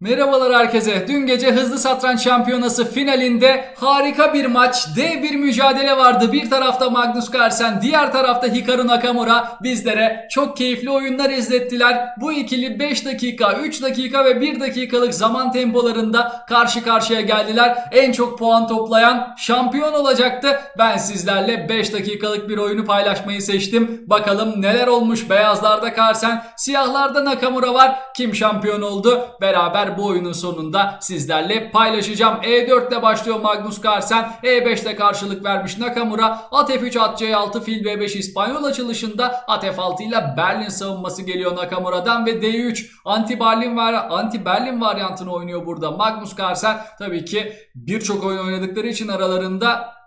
Merhabalar herkese. Dün gece Hızlı Satranç Şampiyonası finalinde harika bir maç, D1 mücadele vardı. Bir tarafta Magnus Carlsen, diğer tarafta Hikaru Nakamura bizlere çok keyifli oyunlar izlettiler. Bu ikili 5 dakika, 3 dakika ve 1 dakikalık zaman tempolarında karşı karşıya geldiler. En çok puan toplayan şampiyon olacaktı. Ben sizlerle 5 dakikalık bir oyunu paylaşmayı seçtim. Bakalım neler olmuş beyazlarda Carlsen, siyahlarda Nakamura var. Kim şampiyon oldu? Beraber bu oyunun sonunda sizlerle paylaşacağım. E4 ile başlıyor Magnus Carlsen. E5'te karşılık vermiş Nakamura. At F3 at C6 fil B5 İspanyol açılışında at F6 ile Berlin savunması geliyor Nakamura'dan ve D3 anti Berlin var anti Berlin varyantını oynuyor burada Magnus Carlsen. Tabii ki birçok oyun oynadıkları için aralarında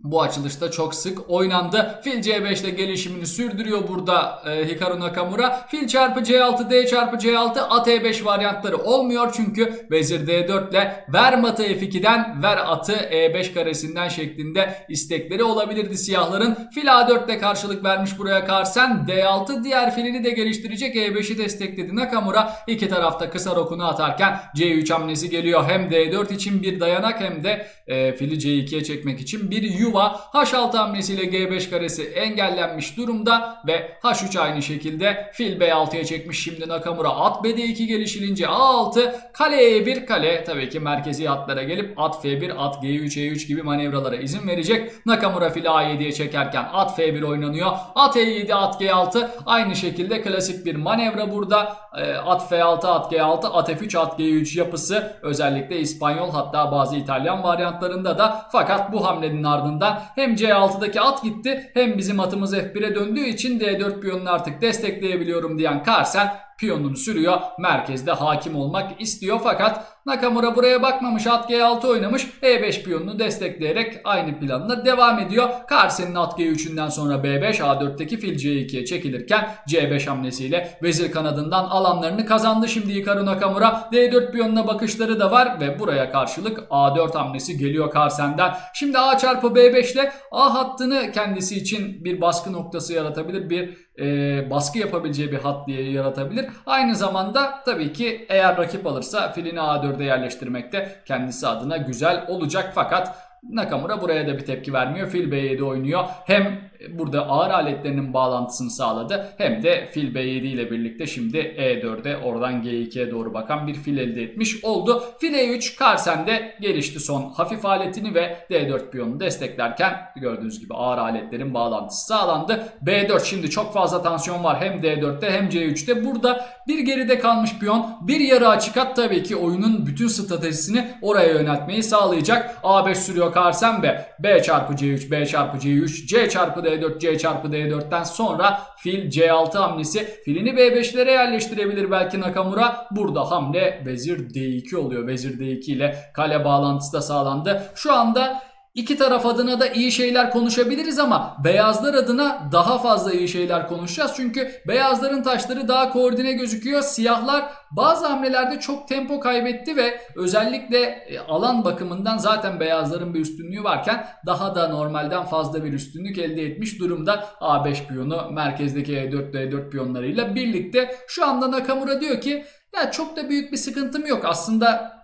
bu açılışta çok sık oynandı. Fil C5 ile gelişimini sürdürüyor burada e, Hikaru Nakamura. Fil çarpı C6, D çarpı C6, at E5 varyantları olmuyor çünkü vezir D4 ile ver matı F2'den ver atı E5 karesinden şeklinde istekleri olabilirdi siyahların. Fil A4 ile karşılık vermiş buraya Carlsen. D6 diğer filini de geliştirecek E5'i destekledi Nakamura. İki tarafta kısa rokunu atarken C3 hamlesi geliyor. Hem D4 için bir dayanak hem de e, fili C2'ye çekmek için bir yuva. H6 hamlesiyle G5 karesi engellenmiş durumda ve H3 aynı şekilde fil B6'ya çekmiş şimdi Nakamura. At B2 gelişilince A6 kale E1 kale tabii ki merkezi hatlara gelip at F1 at G3 E3 gibi manevralara izin verecek. Nakamura fili A7'ye çekerken at F1 oynanıyor. At E7 at G6 aynı şekilde klasik bir manevra burada. E, At F6 at G6 at F3 at G3 yapısı özellikle İspanyol hatta bazı İtalyan varyantlarında da fakat bu hamlenin ardından hem C6'daki at gitti hem bizim atımız F1'e döndüğü için D4 piyonunu artık destekleyebiliyorum diyen Carlsen piyonunu sürüyor. Merkezde hakim olmak istiyor fakat Nakamura buraya bakmamış at G6 oynamış. E5 piyonunu destekleyerek aynı planına devam ediyor. Carlsen'in at G3'ünden sonra B5 A4'teki fil C2'ye çekilirken C5 hamlesiyle vezir kanadından alanlarını kazandı. Şimdi Hikaru Nakamura D4 piyonuna bakışları da var ve buraya karşılık A4 hamlesi geliyor Carlsen'den. Şimdi A çarpı B5 ile A hattını kendisi için bir baskı noktası yaratabilir. Bir e, baskı yapabileceği bir hat diye yaratabilir. Aynı zamanda tabii ki eğer rakip alırsa filini A4'e yerleştirmek de kendisi adına güzel olacak. Fakat Nakamura buraya da bir tepki vermiyor. Fil B7 oynuyor. Hem burada ağır aletlerinin bağlantısını sağladı hem de fil B7 ile birlikte şimdi E4'e oradan G2'ye doğru bakan bir fil elde etmiş oldu. Fil E3 Carlsen de gelişti son hafif aletini ve D4 piyonunu desteklerken gördüğünüz gibi ağır aletlerin bağlantısı sağlandı. B4 şimdi çok fazla tansiyon var hem D4'te hem C3'te. Burada bir geride kalmış piyon bir yarı açık at tabii ki oyunun bütün stratejisini oraya yöneltmeyi sağlayacak. A5 sürüyor Carlsen ve B çarpı C3, B çarpı C3, C çarpı D4, C çarpı D4'ten sonra fil C6 hamlesi. Filini B5'lere yerleştirebilir belki Nakamura. Burada hamle vezir D2 oluyor. Vezir D2 ile kale bağlantısı da sağlandı. Şu anda İki taraf adına da iyi şeyler konuşabiliriz ama beyazlar adına daha fazla iyi şeyler konuşacağız. Çünkü beyazların taşları daha koordine gözüküyor. Siyahlar bazı hamlelerde çok tempo kaybetti ve özellikle e, alan bakımından zaten beyazların bir üstünlüğü varken daha da normalden fazla bir üstünlük elde etmiş durumda. A5 piyonu merkezdeki E E4 D4 piyonlarıyla birlikte şu anda Nakamura diyor ki ya çok da büyük bir sıkıntım yok. Aslında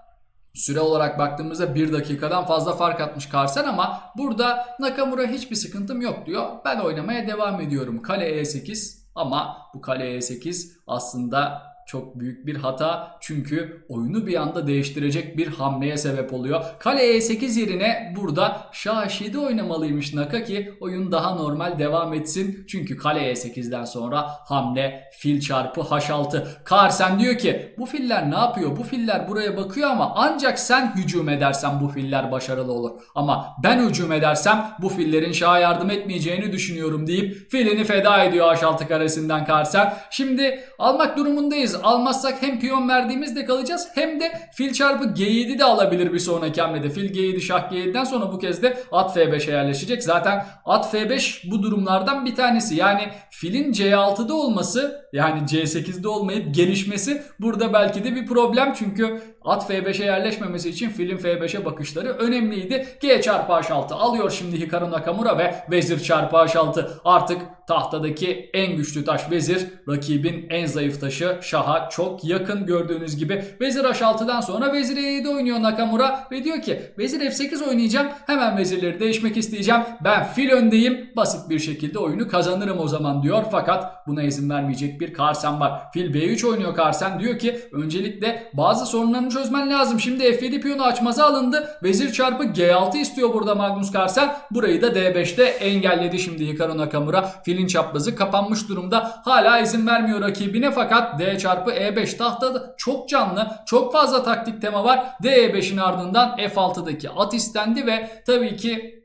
Süre olarak baktığımızda 1 dakikadan fazla fark atmış Carlsen ama burada Nakamura hiçbir sıkıntım yok diyor. Ben oynamaya devam ediyorum. Kale E8 ama bu kale E8 aslında çok büyük bir hata çünkü oyunu bir anda değiştirecek bir hamleye sebep oluyor. Kale E8 yerine burada Şah H7 oynamalıymış Naka ki oyun daha normal devam etsin. Çünkü kale E8'den sonra hamle fil çarpı H6. Carlsen diyor ki bu filler ne yapıyor? Bu filler buraya bakıyor ama ancak sen hücum edersen bu filler başarılı olur. Ama ben hücum edersem bu fillerin Şah'a yardım etmeyeceğini düşünüyorum deyip filini feda ediyor H6 karesinden Carlsen. Şimdi almak durumundayız. Almazsak hem piyon verdiğimizde kalacağız hem de fil çarpı G7 de alabilir bir sonraki hamlede. Fil G7 şah G7'den sonra bu kez de at F5'e yerleşecek. Zaten at F5 bu durumlardan bir tanesi. Yani filin C6'da olması yani C8'de olmayıp gelişmesi burada belki de bir problem. Çünkü at F5'e yerleşmemesi için filin F5'e bakışları önemliydi. G çarpı H6 alıyor şimdi Hikaru Nakamura ve vezir çarpı H6 artık tahtadaki en güçlü taş vezir rakibin en zayıf taşı şaha çok yakın gördüğünüz gibi. Vezir H6'dan sonra vezir E7 oynuyor Nakamura ve diyor ki vezir F8 oynayacağım hemen vezirleri değişmek isteyeceğim. Ben fil öndeyim basit bir şekilde oyunu kazanırım o zaman diyor. Fakat buna izin vermeyecek bir Karsen var. Fil B3 oynuyor Karsen diyor ki öncelikle bazı sorunlarını çözmen lazım. Şimdi F7 piyonu açmaza alındı. Vezir çarpı G6 istiyor burada Magnus Carlsen. Burayı da D5'te engelledi şimdi Hikaru Nakamura. Filin çaprazı kapanmış durumda. Hala izin vermiyor rakibine fakat D çarpı E5 tahtada çok canlı çok fazla taktik tema var. D5'in ardından F6'daki at istendi ve tabii ki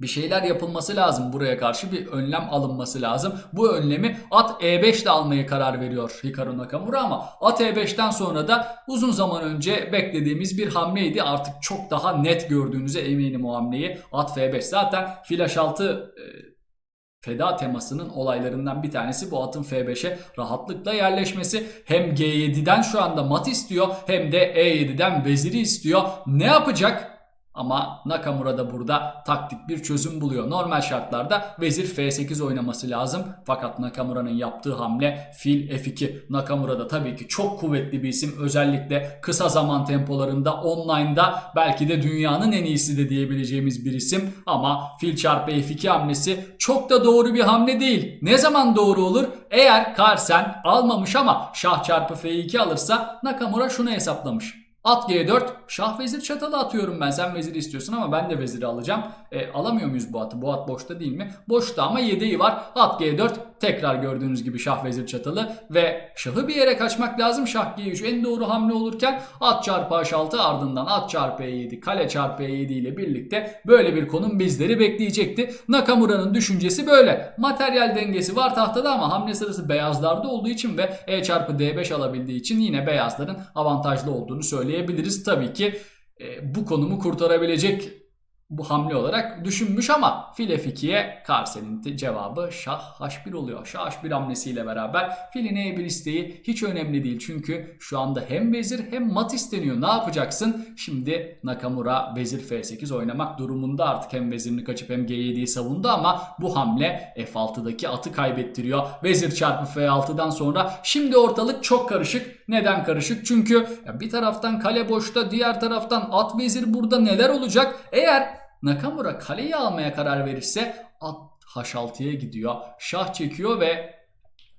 bir şeyler yapılması lazım buraya karşı bir önlem alınması lazım. Bu önlemi at E5 ile almaya karar veriyor Hikaru Nakamura ama at E5'ten sonra da uzun zaman önce beklediğimiz bir hamleydi. Artık çok daha net gördüğünüze eminim o hamleyi. At F5 zaten fil H6 e, feda temasının olaylarından bir tanesi bu atın F5'e rahatlıkla yerleşmesi. Hem G7'den şu anda mat istiyor hem de E7'den veziri istiyor. Ne yapacak? Ama Nakamura da burada taktik bir çözüm buluyor. Normal şartlarda vezir F8 oynaması lazım. Fakat Nakamura'nın yaptığı hamle fil F2. Nakamura da tabii ki çok kuvvetli bir isim. Özellikle kısa zaman tempolarında online'da belki de dünyanın en iyisi de diyebileceğimiz bir isim. Ama fil çarpı F2 hamlesi çok da doğru bir hamle değil. Ne zaman doğru olur? Eğer Carlsen almamış ama şah çarpı F2 alırsa Nakamura şunu hesaplamış. At G4, şah vezir çatalı atıyorum ben. Sen veziri istiyorsun ama ben de veziri alacağım. E, alamıyor muyuz bu atı? Bu at boşta değil mi? Boşta ama yedeği var. At G4, tekrar gördüğünüz gibi şah vezir çatalı ve şahı bir yere kaçmak lazım. Şah G3 en doğru hamle olurken at çarpı H6 ardından at çarpı E7, kale çarpı E7 ile birlikte böyle bir konum bizleri bekleyecekti. Nakamura'nın düşüncesi böyle. Materyal dengesi var tahtada ama hamle sırası beyazlarda olduğu için ve E çarpı D5 alabildiği için yine beyazların avantajlı olduğunu söyleyebiliriz. Tabii ki e, bu konumu kurtarabilecek bu hamle olarak düşünmüş ama fil F2'ye Karsen'in cevabı şah H1 oluyor. Şah H1 hamlesiyle beraber filin E1 isteği hiç önemli değil. Çünkü şu anda hem vezir hem mat isteniyor. Ne yapacaksın? Şimdi Nakamura vezir F8 oynamak durumunda artık hem vezirini kaçıp hem G7'yi savundu ama bu hamle F6'daki atı kaybettiriyor. Vezir çarpı F6'dan sonra şimdi ortalık çok karışık. Neden karışık? Çünkü bir taraftan kale boşta diğer taraftan at vezir burada neler olacak? Eğer Nakamura kaleyi almaya karar verirse at H6'ya gidiyor. Şah çekiyor ve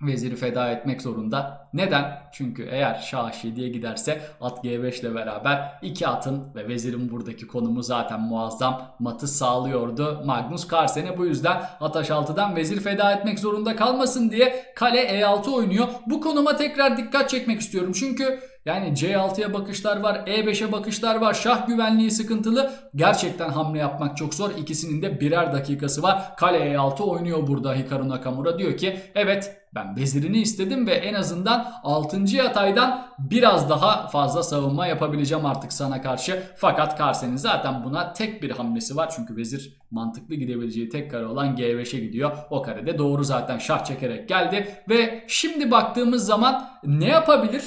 veziri feda etmek zorunda. Neden? Çünkü eğer şah H7'ye giderse at G5 ile beraber iki atın ve vezirin buradaki konumu zaten muazzam matı sağlıyordu. Magnus Carlsen'e bu yüzden at H6'dan vezir feda etmek zorunda kalmasın diye kale E6 oynuyor. Bu konuma tekrar dikkat çekmek istiyorum. Çünkü yani C6'ya bakışlar var, E5'e bakışlar var. Şah güvenliği sıkıntılı. Gerçekten hamle yapmak çok zor. İkisinin de birer dakikası var. Kale E6 oynuyor burada Hikaru Nakamura. Diyor ki evet ben vezirini istedim ve en azından 6. yataydan biraz daha fazla savunma yapabileceğim artık sana karşı. Fakat Carlsen'in zaten buna tek bir hamlesi var. Çünkü vezir mantıklı gidebileceği tek kare olan G5'e gidiyor. O karede doğru zaten şah çekerek geldi. Ve şimdi baktığımız zaman ne yapabilir?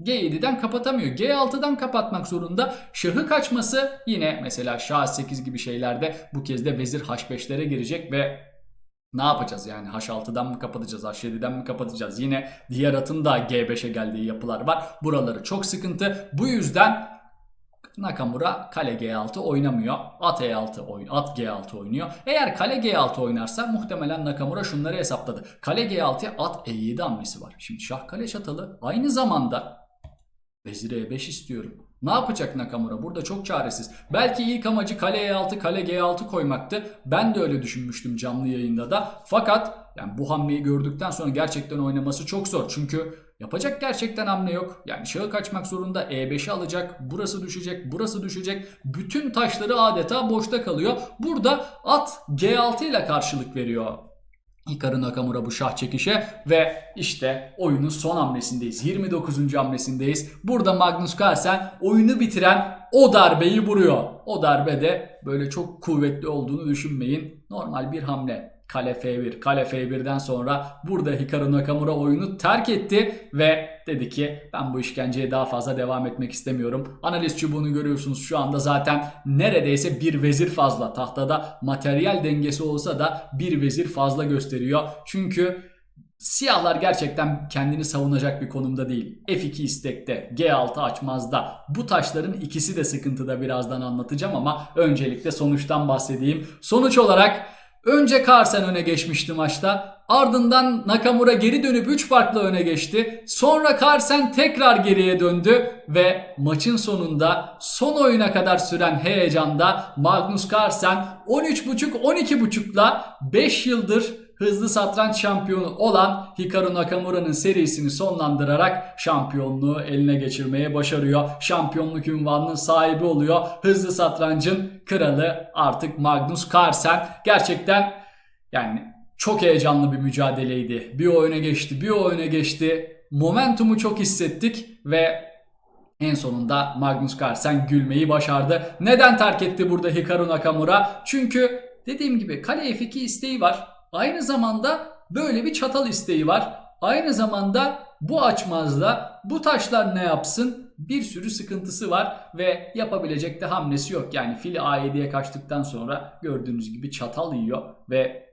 G7'den kapatamıyor. G6'dan kapatmak zorunda. Şahı kaçması yine mesela Şah 8 gibi şeylerde bu kez de vezir H5'lere girecek ve ne yapacağız yani H6'dan mı kapatacağız H7'den mi kapatacağız yine diğer atın da G5'e geldiği yapılar var buraları çok sıkıntı bu yüzden Nakamura kale G6 oynamıyor. At E6 oyun, at G6 oynuyor. Eğer kale G6 oynarsa muhtemelen Nakamura şunları hesapladı. Kale G6'ya at E7 hamlesi var. Şimdi şah kale çatalı aynı zamanda vezir E5 istiyorum. Ne yapacak Nakamura? Burada çok çaresiz. Belki ilk amacı kale E6, kale G6 koymaktı. Ben de öyle düşünmüştüm canlı yayında da. Fakat yani bu hamleyi gördükten sonra gerçekten oynaması çok zor. Çünkü yapacak gerçekten hamle yok. Yani şahı kaçmak zorunda. E5'i alacak. Burası düşecek. Burası düşecek. Bütün taşları adeta boşta kalıyor. Burada at G6 ile karşılık veriyor. Hikaru Nakamura bu şah çekişe ve işte oyunun son hamlesindeyiz. 29. hamlesindeyiz. Burada Magnus Carlsen oyunu bitiren o darbeyi vuruyor. O darbe de böyle çok kuvvetli olduğunu düşünmeyin. Normal bir hamle. Kale F1. Kale F1'den sonra burada Hikaru Nakamura oyunu terk etti ve dedi ki ben bu işkenceye daha fazla devam etmek istemiyorum. Analiz çubuğunu görüyorsunuz şu anda zaten neredeyse bir vezir fazla. Tahtada materyal dengesi olsa da bir vezir fazla gösteriyor. Çünkü Siyahlar gerçekten kendini savunacak bir konumda değil. F2 istekte, G6 açmazda. Bu taşların ikisi de sıkıntıda birazdan anlatacağım ama öncelikle sonuçtan bahsedeyim. Sonuç olarak önce Carlsen öne geçmişti maçta. Ardından Nakamura geri dönüp 3 farklı öne geçti. Sonra Carlsen tekrar geriye döndü ve maçın sonunda son oyuna kadar süren heyecanda Magnus Carlsen 13.5-12.5'la 5 yıldır hızlı satranç şampiyonu olan Hikaru Nakamura'nın serisini sonlandırarak şampiyonluğu eline geçirmeye başarıyor. Şampiyonluk ünvanının sahibi oluyor. Hızlı satrancın kralı artık Magnus Carlsen. Gerçekten yani çok heyecanlı bir mücadeleydi. Bir o öne geçti, bir o öne geçti. Momentumu çok hissettik ve en sonunda Magnus Carlsen gülmeyi başardı. Neden terk etti burada Hikaru Nakamura? Çünkü dediğim gibi kale F2 isteği var. Aynı zamanda böyle bir çatal isteği var. Aynı zamanda bu açmazda bu taşlar ne yapsın? Bir sürü sıkıntısı var ve yapabilecek de hamlesi yok. Yani fili A7'ye kaçtıktan sonra gördüğünüz gibi çatal yiyor ve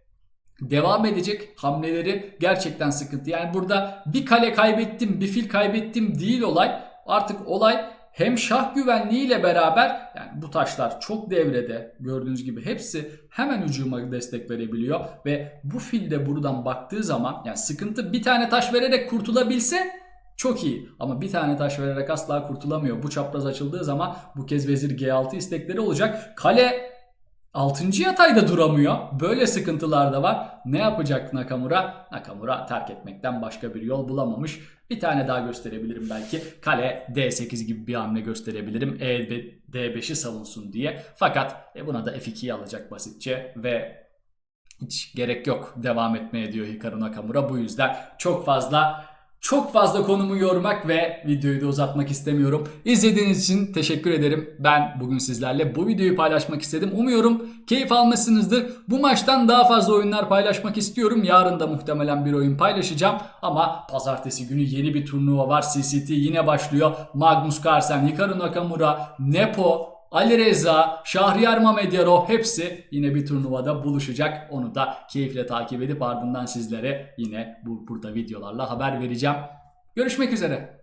devam edecek hamleleri gerçekten sıkıntı. Yani burada bir kale kaybettim, bir fil kaybettim değil olay. Artık olay hem şah güvenliğiyle beraber yani bu taşlar çok devrede gördüğünüz gibi hepsi hemen hücuma destek verebiliyor ve bu fil de buradan baktığı zaman yani sıkıntı bir tane taş vererek kurtulabilse çok iyi ama bir tane taş vererek asla kurtulamıyor. Bu çapraz açıldığı zaman bu kez vezir G6 istekleri olacak. Kale 6. yatayda duramıyor. Böyle sıkıntılar da var. Ne yapacak Nakamura? Nakamura terk etmekten başka bir yol bulamamış. Bir tane daha gösterebilirim belki. Kale D8 gibi bir hamle gösterebilirim. E D5'i savunsun diye. Fakat e, buna da F2'yi alacak basitçe ve hiç gerek yok devam etmeye diyor Hikaru Nakamura. Bu yüzden çok fazla çok fazla konumu yormak ve videoyu da uzatmak istemiyorum. İzlediğiniz için teşekkür ederim. Ben bugün sizlerle bu videoyu paylaşmak istedim. Umuyorum keyif almışsınızdır. Bu maçtan daha fazla oyunlar paylaşmak istiyorum. Yarın da muhtemelen bir oyun paylaşacağım. Ama pazartesi günü yeni bir turnuva var. CCT yine başlıyor. Magnus Carlsen, Hikaru Nakamura, Nepo, Ali Reza, Şahriyar Mamedyarov hepsi yine bir turnuvada buluşacak. Onu da keyifle takip edip ardından sizlere yine bu burada videolarla haber vereceğim. Görüşmek üzere.